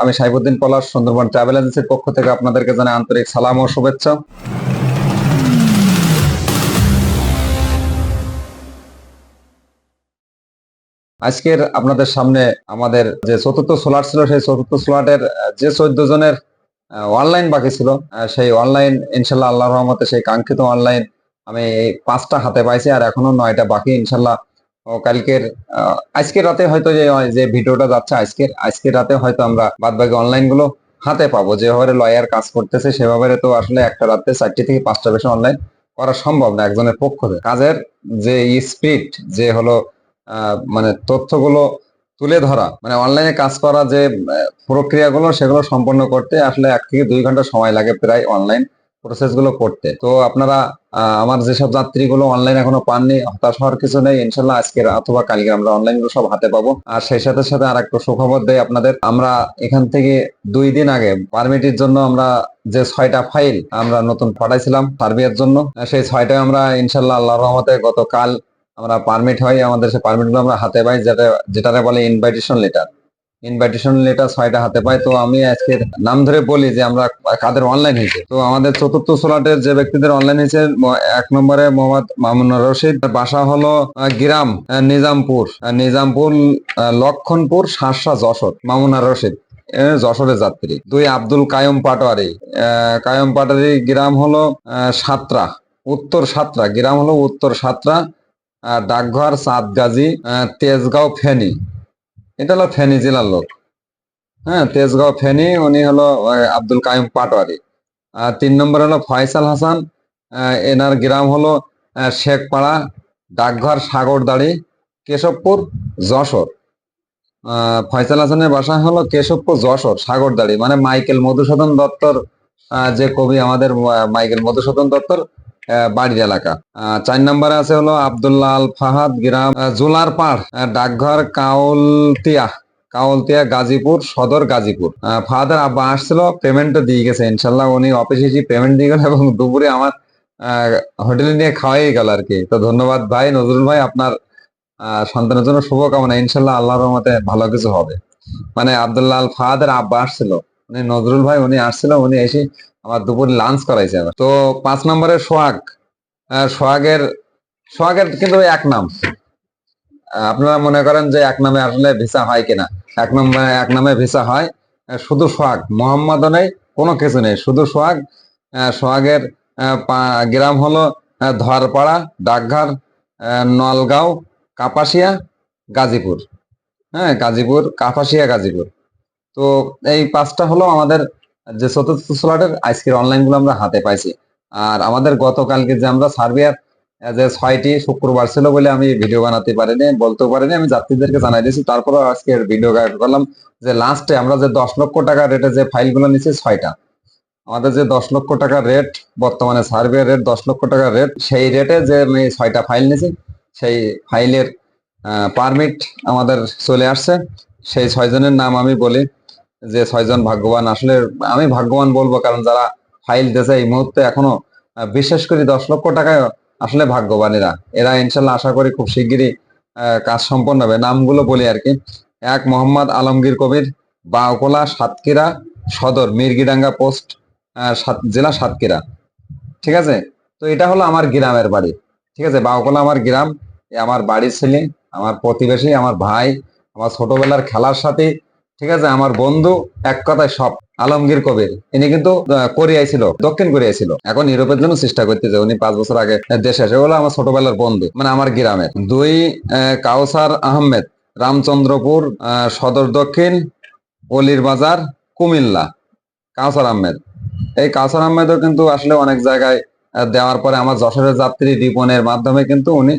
আমি সাইবুদ্দিন পলাশ, সুন্দরবন ট্রাভেল থেকে শুভেচ্ছা। আজকের আপনাদের সামনে আমাদের যে চতুর্থ স্লট ছিল, সেই চতুর্থ স্লটের যে চোদ্দ জনের অনলাইন বাকি ছিল সেই অনলাইন ইনশাল্লাহ আল্লাহ রহমতে সেই কাঙ্ক্ষিত অনলাইন আমি পাঁচটা হাতে পাইছি, আর এখনও নয়টা বাকি, ইনশাল্লাহ কালকের আহ, আজকের রাতে হয়তো যে যে ভিডিওটা যাচ্ছে আজকের আজকের রাতে হয়তো আমরা বাদ বাকি অনলাইনগুলো হাতে পাবো। যেভাবে লয়ার কাজ করতেছে সেভাবে তো আসলে একটা রাতে চারটি থেকে পাঁচটা বেশি অনলাইন করা সম্ভব না একজনের পক্ষ থেকে। কাজের যে স্পিড যে হলো মানে তথ্যগুলো তুলে ধরা মানে অনলাইনে কাজ করা যে প্রক্রিয়াগুলো সেগুলো সম্পন্ন করতে আসলে এক থেকে দুই ঘণ্টা সময় লাগে প্রায় অনলাইন প্রসেসগুলো করতে। তো আপনারা আমার যেসব যাত্রীগুলো অনলাইন এখনও পাননি, হতাশ হওয়ার কিছু নেই, ইনশাল্লাহ আজকের অথবা কালকে আমরা অনলাইনগুলো সব হাতে পাবো। আর সেই সাথে সাথে আর একটা সুখবর দেয় আপনাদের, আমরা এখান থেকে দুই দিন আগে পারমিটের জন্য আমরা যে ছয়টা ফাইল আমরা নতুন পাঠাইছিলাম সার্বিয়ার জন্য, সেই ছয়টা আমরা ইনশাল্লাহ আল্লাহ রহমতে গতকাল আমরা পারমিট হয়, আমাদের সেই পারমিট আমরা হাতে পাই, যেটা, যেটারে বলে ইনভাইটেশন লেটার ইনভাইটেশন লেটার ছয়টা হাতে পাই তো আমি আজকে নাম ধরে বলি যে আমরা কাদের অনলাইন হয়েছে। তো আমাদের চতুর্থ স্লটের যে ব্যক্তিদের অনলাইন হয়েছে এক নম্বরে মোহাম্মদ মামুন রশিদ। বাসা হলো গিরাম নিজামপুর। নিজামপুর লক্ষণপুর, শাসা, যশোর মামুনা রশিদ। যশোরের যাত্রী। দুই আব্দুল কায়ুম পাটোয়ারি। কায়ুম পাটোয়ারি, গ্রাম হলো সাতরা, উত্তর সাতরা। গ্রাম হলো উত্তর সাতরা ডাকঘর, সাতগাজী তেজগাঁও, ফেনী। এটা হলো ফেনী জেলার লোক। হ্যাঁ তেজগাঁও ফেনী, উনি হলো আব্দুল কাইম পাটোয়ারি। আর তিন নম্বর হলো ফয়সাল হাসান এনার গ্রাম হলো শেখপাড়া, ডাকঘর সাগরদাড়ি, কেশবপুর, যশোর। ফয়সাল হাসানের বাসা হলো কেশবপুর, যশোর, সাগরদাড়ি। মানে মাইকেল মধুসূদন দত্তর যে কবি আমাদের মাইকেল মধুসূদন দত্তর বাড়ির এলাকা। চার নম্বরে আছে হলো আব্দুল্লাহ আল ফাহাদ গ্রাম জুলার পাড় ডাকঘর কাউলতিয়া কাউলতিয়া গাজীপুর সদর গাজীপুর। আহ, ফাহাদের আব্বা আসছিল পেমেন্টও দিয়ে গেছে। ইনশাল্লাহ উনি অফিসে এসে পেমেন্ট দিয়ে গেল এবং দুপুরে আমার হোটেলে নিয়ে খাওয়াই গেল আর কি। তো ধন্যবাদ ভাই নজরুল ভাই আপনার সন্তানের জন্য শুভকামনা। ইনশাল্লাহ আল্লাহর রহমতে ভালো কিছু হবে। মানে আব্দুল্লাহ আল ফাহাদের আব্বা আসছিল উনি নজরুল ভাই উনি আসছিল উনি এসে আমার দুপুরে লাঞ্চ করাইছে আমার তো পাঁচ নম্বরের সোহাগ সোহাগের সোহাগের কিন্তু এক নাম। আপনারা মনে করেন যে এক নামে আসলে ভিসা হয় কিনা? এক নম্বরে, এক নামে ভিসা হয় শুধু সোহাগ, মোহাম্মদও নেই, কোনো কিছু নেই। শুধু সোহাগ সোহাগের গ্রাম হলো ধরপাড়া ডাকঘর নলগাঁও, কাপাসিয়া, গাজীপুর। হ্যাঁ গাজীপুর, কাপাসিয়া, গাজীপুর। তো এই পাঁচটা হলো আমাদের যে চতুর্থ স্লটের আজকের অনলাইনগুলো আমরা হাতে পাইছি। আর আমাদের গতকালকে যে আমরা সার্বিয়ার যে ছয়টি শুক্রবার ছিল বলে আমি ভিডিও বানাতে পারিনি, বলতেও পারিনি, আমি যাত্রীদেরকে জানাই দিয়েছি। তারপরে আজকে ভিডিও গাইড করলাম যে লাস্টে আমরা যে দশ লক্ষ টাকা রেটে যে ফাইলগুলো নিচ্ছি ছয়টা। আমাদের যে দশ লক্ষ টাকা রেট বর্তমানে সার্বিয়ার রেট দশ লক্ষ টাকা রেট সেই রেটে যে আমি ছয়টা ফাইল নিয়েছি, সেই ফাইলের পারমিট আমাদের চলে আসছে। সেই ছয়জনের নাম আমি বলি। যে ছয়জন ভাগ্যবান, আসলে আমি ভাগ্যবান বলব কারণ যারা ফাইল দিয়েছে এই মুহূর্তে এখনও বিশেষ করে দশ লক্ষ টাকায় আসলে ভাগ্যবান এরা ইনশাল্লাহ আশা করি খুব শিগগিরই কাজ সম্পন্ন হবে। নামগুলো বলি আর কি। এক, মোহাম্মদ আলমগীর কবির বাউকোলা সাতক্ষীরা, সদর, মির্গিডাঙ্গা পোস্ট জেলা সাতক্ষীরা। ঠিক আছে? তো এটা হলো আমার গ্রামের বাড়ি। ঠিক আছে? বাউকোলা আমার গ্রাম আমার বাড়ির ছেলে, আমার প্রতিবেশী, আমার ভাই, আমার ছোটবেলার খেলার সাথে ঠিক আছে? আমার বন্ধু এক কথায় সব। আলমগীর কবির। ইনি কিন্তু কোরিয়ায় ছিল, দক্ষিণ কোরিয়ায় ছিল। এখন ইউরোপের জন্য চেষ্টা করতেছে। উনি পাঁচ বছর আগে দেশে এসে হলো আমার ছোটবেলার বন্ধু মানে আমার গ্রামের। দুই কাউসার আহমেদ, রামচন্দ্রপুর সদর দক্ষিণ, অলির বাজার, কুমিল্লা। কাউসার আহমেদ। এই কাউসার আহমেদও কিন্তু আসলে অনেক জায়গায় দেওয়ার পরে আমার যশোরের যাত্রী রিপনের মাধ্যমে কিন্তু উনি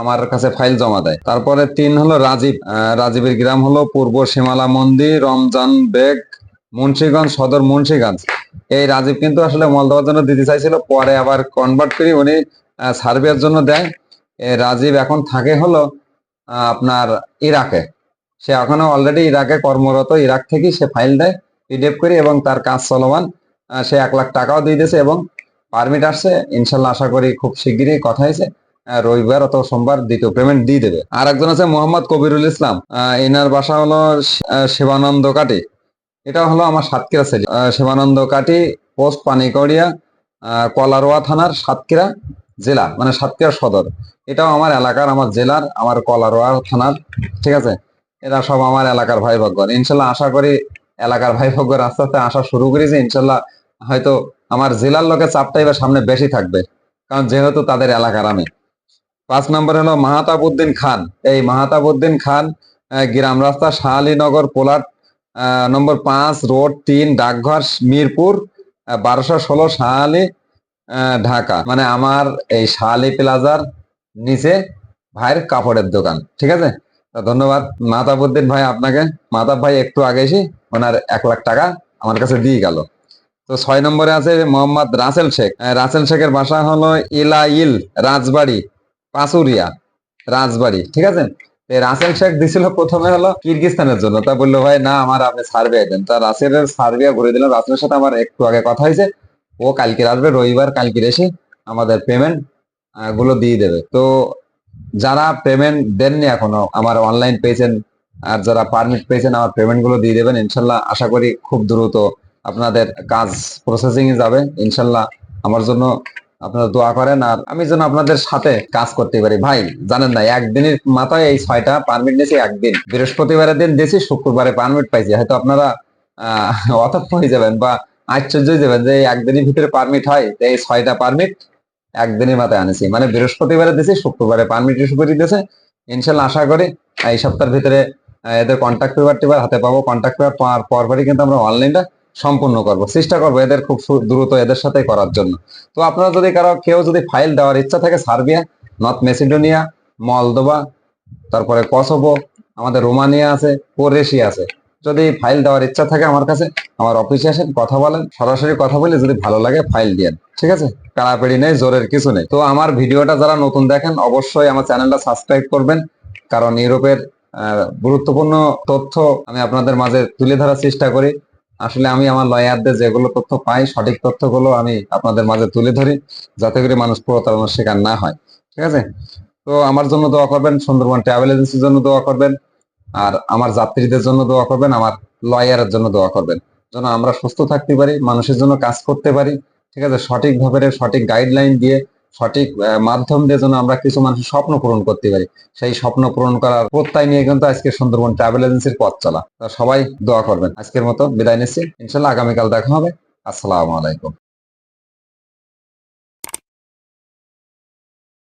আমার কাছে ফাইল জমা দেয়। তারপরে তিন হলো রাজীব। রাজীবের গ্রাম হলো পূর্ব সীমালা মন্দির, রমজান বেগ, মুন্সীগঞ্জ, সদর মুন্সীগঞ্জ। এই রাজীব কিন্তু আসলে মল দেওয়ার জন্য দিতে চাইছিল, পরে আবার কনভার্ট করে উনি সার্ভের জন্য দেয়। রাজীব এখন থাকে হলো আপনার ইরাকে। সে এখনও অলরেডি ইরাকে কর্মরত, ইরাক থেকেই সে ফাইল দেয় পিডিএফ করে এবং তার কাজ চলমান। সে এক লাখ টাকাও দিয়ে দিয়েছে এবং পারমিট আসছে। ইনশাল্লাহ আশা করি খুব শিগগিরই কথা হয়েছে। রবিবার অথবা সোমবার দ্বিতীয় পেমেন্ট দিয়ে দেবে। আর একজন আছে মোহাম্মদ কবিরুল ইসলাম। এনার বাসা হলো শিবানন্দ কাটি। এটা হলো আমার সাতক্ষীরা সেলি শিবানন্দ কাটি পোস্ট পানিকড়িয়া কলারোয়া থানার সাতক্ষীরা জেলা মানে সাতক্ষীরা সদর। এটাও আমার এলাকার, আমার জেলার, আমার কলারোয়া থানার, ঠিক আছে? এরা সব আমার এলাকার ভাই ভগবান ইনশাল্লাহ আশা করি এলাকার ভাই ভগবান আস্তে আস্তে আসা শুরু করেছে। ইনশাল্লাহ হয়তো আমার জেলার লোকের চাপটা এবার সামনে বেশি থাকবে। কারণ যেহেতু তাদের এলাকার আমি। পাঁচ নম্বর হলো মাহাতাবুদ্দিন খান। এই মাহাতাবুদ্দিন খান গ্রাম রাস্তা শাহালিনগর পোলাট নম্বর পাঁচ, রোড তিন, ডাকঘর মিরপুর বারোশো ষোলো শাহালি ঢাকা। মানে আমার এই শাহালি প্লাজার নিচে ভাইয়ের কাপড়ের দোকান, ঠিক আছে? ধন্যবাদ মাতাবুদ্দিন ভাই আপনাকে। মাতাব ভাই, একটু আগে এসে ওনার এক লাখ টাকা আমার কাছে দিয়ে গেল। তো ছয় নম্বরে আছে মোহাম্মদ রাসেল শেখ। রাসেল শেখের বাসা হলো ইলাইল, রাজবাড়ি। পাচুরিয়া, রাজবাড়ি, ঠিক আছে? রাসেল শেখ দিছিল প্রথমে হলো কিরগিস্তানের জন্য। তা বলল, ভাই, না, আমার আপনি সার্ভে দেন। তা রাসেলের সার্ভে ঘুরে দিলাম। রাসেলের সাথে আমার একটু আগে কথা হয়েছে। ও কালকে আসবে, রবিবার কালকে এসে আমাদের পেমেন্টগুলো দিয়ে দেবে। তো যারা পেমেন্ট দেননি এখনও, আমার অনলাইন পেয়েছেন, আর যারা পারমিট পেয়েছেন, আমার পেমেন্টগুলো দিয়ে দেবেন। ইনশাল্লাহ আশা করি খুব দ্রুত আপনাদের কাজ প্রসেসিং এ যাবে। ইনশাল্লাহ আমার জন্য আপনারা দোয়া করেন আর আমি যেন আপনাদের সাথে কাজ করতে পারি। ভাই, জানেন না, একদিনের মাথায় এই ছয়টা পারমিট নিয়েছি একদিন। বৃহস্পতিবারের দিন দিয়েছি, শুক্রবারে পারমিট পাইছি। হয়তো আপনারা অতপ্ত হয়ে যাবেন বা আশ্চর্য হয়ে যাবেন যে একদিনের ভিতরে পারমিট হয়। এই ছয়টা পারমিট একদিনের মাথায় আনেছি। মানে বৃহস্পতিবারে দিয়েছি, শুক্রবারে পারমিট ইস্যু করে দিয়েছে। ইনশাল্লাহ আশা করি এই সপ্তাহের ভিতরে এদের কন্ট্যাক্ট পেপার টেপার হাতে পাবো। কন্ট্যাক্ট পেপার পাওয়ার পরপরই কিন্তু আমরা অনলাইনটা সম্পূর্ণ করব। চেষ্টা করব এদের খুব দ্রুত এদের সাথে করার জন্য। তো আপনারা যদি কারও কেউ যদি ফাইল দেওয়ার ইচ্ছা থাকে, সার্বিয়া, নর্থ মেসিডোনিয়া মলদোবা তারপরে কসোভো, আমাদের রোমানিয়া আছে, কোরেশিয়া আছে। যদি ফাইল দেওয়ার ইচ্ছা থাকে আমার কাছে, আমার অফিসে আসেন, কথা বলেন, সরাসরি কথা বলে, যদি ভালো লাগে ফাইল দিয়েন ঠিক আছে? কাড়াপিড়ি নেই, জোরের কিছু নেই। তো আমার ভিডিওটা যারা নতুন দেখেন, অবশ্যই আমার চ্যানেলটা সাবস্ক্রাইব করবেন। কারণ ইউরোপের গুরুত্বপূর্ণ তথ্য আমি আপনাদের মাঝে তুলে ধরার চেষ্টা করি। আসলে আমি আমার লয়ারদের যেগুলো তথ্য পাই, সঠিক তথ্যগুলো আমি আপনাদের মাঝে তুলে ধরি, যাতে করে মানুষ প্রতারণার শিকার না হয়। ঠিক আছে? তো আমার জন্য দোয়া করবেন, সুন্দরবন ট্রাভেল এজেন্সির জন্য দোয়া করবেন, আর আমার যাত্রীদের জন্য দোয়া করবেন, আমার লয়ারের জন্য দোয়া করবেন। যেন আমরা সুস্থ থাকতে পারি, মানুষের জন্য কাজ করতে পারি, ঠিক আছে? সঠিকভাবে সঠিক গাইডলাইন দিয়ে সঠিক মাধ্যম দিয়ে যেন আমরা কিছু মানুষের স্বপ্ন পূরণ করতে পারি। সেই স্বপ্ন পূরণ করার প্রত্যয় নিয়ে কিন্তু আজকে সুন্দরবন ট্রাভেল এজেন্সির পথ চলা। সবাই দোয়া করবেন। আজকের মতো বিদায় নিচ্ছি। ইনশাল্লাহ আগামীকাল দেখা হবে। আসসালামু আলাইকুম।